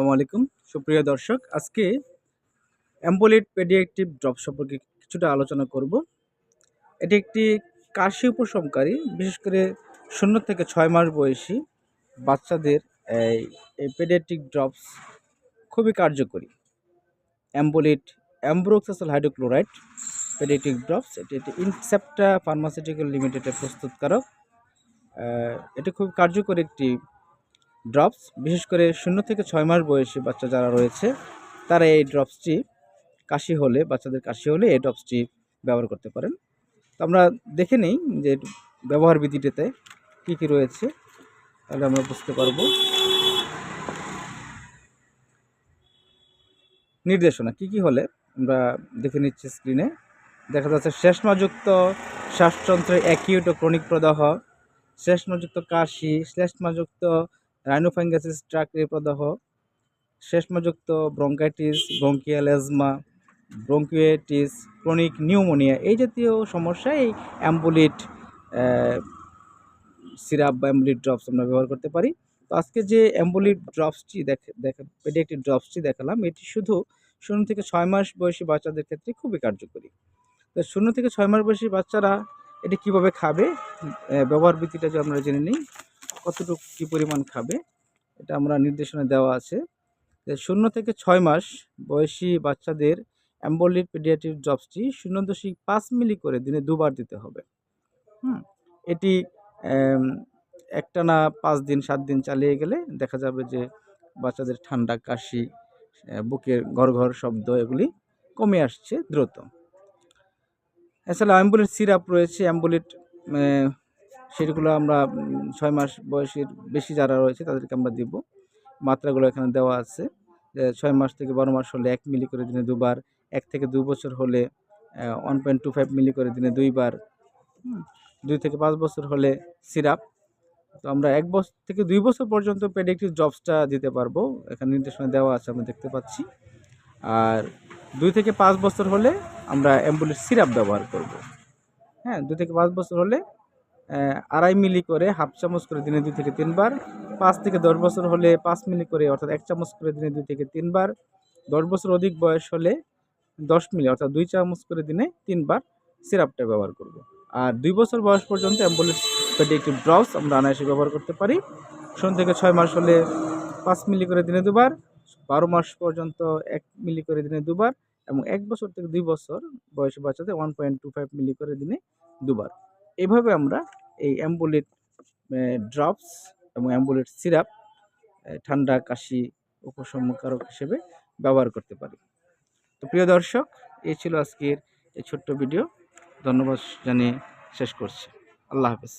আসসালামু আলাইকুম। সুপ্রিয় দর্শক, আজকে অ্যাম্বোলিট পেডিয়াট্রিভ ড্রপ সম্পর্কে কিছুটা আলোচনা করব। এটি একটি কাশি উপশমকারী বিশেষ করে শূন্য থেকে ছয় মাস বয়সী বাচ্চাদের এই এই পেডিয়াট্রিক ড্রপস খুবই কার্যকরী। Ambolyt ambroxol hydrochloride paediatric drops, এটি একটি ইনসেপ্টা ফার্মাসিউটিক্যাল লিমিটেডের প্রস্তুতকারক। এটি খুব কার্যকরী একটি ড্রপস, বিশেষ করে শূন্য থেকে ছয় মাস বয়সী বাচ্চা যারা রয়েছে, তারা এই ড্রপসটি কাশি হলে, বাচ্চাদের কাশি হলে এই ড্রপসটি ব্যবহার করতে পারেন। তো আমরা দেখে নিই যে ব্যবহার বিধিটিতে কী কী রয়েছে। তাহলে আমরা বুঝতে পারব। নির্দেশনা, কি কি হলে? আমরা দেখে নিচ্ছি স্ক্রিনে। দেখা যাচ্ছে শ্লেষ্মাযুক্ত শ্বাসযন্ত্রে অ্যাকিউট ও ক্রনিক প্রদাহ, শ্লেষ্মাযুক্ত কাশি, শ্লেষ্মাযুক্ত রাইনোফাইঙ্গাসিস ট্রাকরি প্রদাহ শ্লেষ্মাযুক্ত bronchitis bronchial asthma bronchiectasis chronic pneumonia এই জাতীয় সমস্যায় এই অ্যাম্বুলিট সিরাপ বা অ্যাম্বুলিট ড্রপস আমরা ব্যবহার করতে পারি। তো আজকে যে অ্যাম্বুলিট ড্রপসটি দেখে, দেখা পেডিয়াট্রিক ড্রপসটি দেখালাম, এটি শুধু শূন্য থেকে ছয় মাস বয়সী বাচ্চাদের ক্ষেত্রে খুবই কার্যকরী। তো শূন্য থেকে ছয় মাস বয়সী বাচ্চারা এটি কীভাবে খাবে? ব্যবহার বিধিটা যে আমরা জেনে নিই। কতটুকু কী পরিমাণ খাবে, এটা আমরা নির্দেশনা দেওয়া আছে। যে শূন্য থেকে ছয় মাস বয়সী বাচ্চাদের অ্যাম্বোলিট পেডিয়াট্রিক ড্রপসটি শূন্য দশমিক পাঁচ মিলি করে দিনে দুবার দিতে হবে। হুম, এটি একটানা পাঁচ দিন, সাত দিন চালিয়ে গেলে দেখা যাবে যে বাচ্চাদের ঠান্ডা, কাশি বুকের ঘর ঘর শব্দ এগুলি কমে আসছে দ্রুত। এছাড়া অ্যাম্বুলেট সিরাপ রয়েছে অ্যাম্বুলেট সেগুলো আমরা ছয় মাস বয়সের বেশি যারা রয়েছে তাদেরকে আমরা দিব। মাত্রাগুলো এখানে দেওয়া আছে। ছয় মাস থেকে বারো মাস হলে এক মিলি করে দিনে দুবার, এক থেকে দু বছর হলে one point two five milli করে দিনে দুইবার দুই থেকে পাঁচ বছর হলে সিরাপ। তো আমরা এক বছর থেকে দুই বছর পর্যন্ত পেডিক্টিভ জবসটা দিতে পারব। এখানে নির্দেশনা দেওয়া আছে, আমরা দেখতে পাচ্ছি। আর দুই থেকে পাঁচ বছর হলে আমরা অ্যাম্বুলেন্স সিরাপ ব্যবহার করব। হ্যাঁ দুই থেকে পাঁচ বছর হলে আড়াই মিলি করে হাফ চামচ করে দিনে দুই থেকে তিনবার, পাঁচ থেকে দশ বছর হলে পাঁচ মিলি করে, অর্থাৎ এক চামচ করে দিনে দুই থেকে তিনবার, দশ বছর অধিক বয়স হলে দশ মিলি, অর্থাৎ দুই চামচ করে দিনে তিনবার সিরাপটা ব্যবহার করব। আর দুই বছর বয়স পর্যন্ত অ্যাম্বুলেন্স পেডিক্টিভ ড্রপস আমরা অনায়াসে ব্যবহার করতে পারি। শূন্য থেকে ছয় মাস হলে পাঁচ মিলি করে দিনে দুবার, বারো মাস পর্যন্ত এক মিলি করে দিনে দুবার এবং এক বছর থেকে দুই বছর বয়সী বাচ্চাদের one point two five milli করে দিনে দুবার। এইভাবে আমরা এই অ্যাম্বুলেট ড্রপস এবং অ্যাম্বুলেট সিরাপ ঠান্ডা, কাশি উপশমকারক হিসেবে ব্যবহার করতে পারি। তো প্রিয় দর্শক, এই ছিল আজকের এই ছোট্ট ভিডিও ধন্যবাদ জানিয়ে শেষ করছি। আল্লাহ হাফেজ।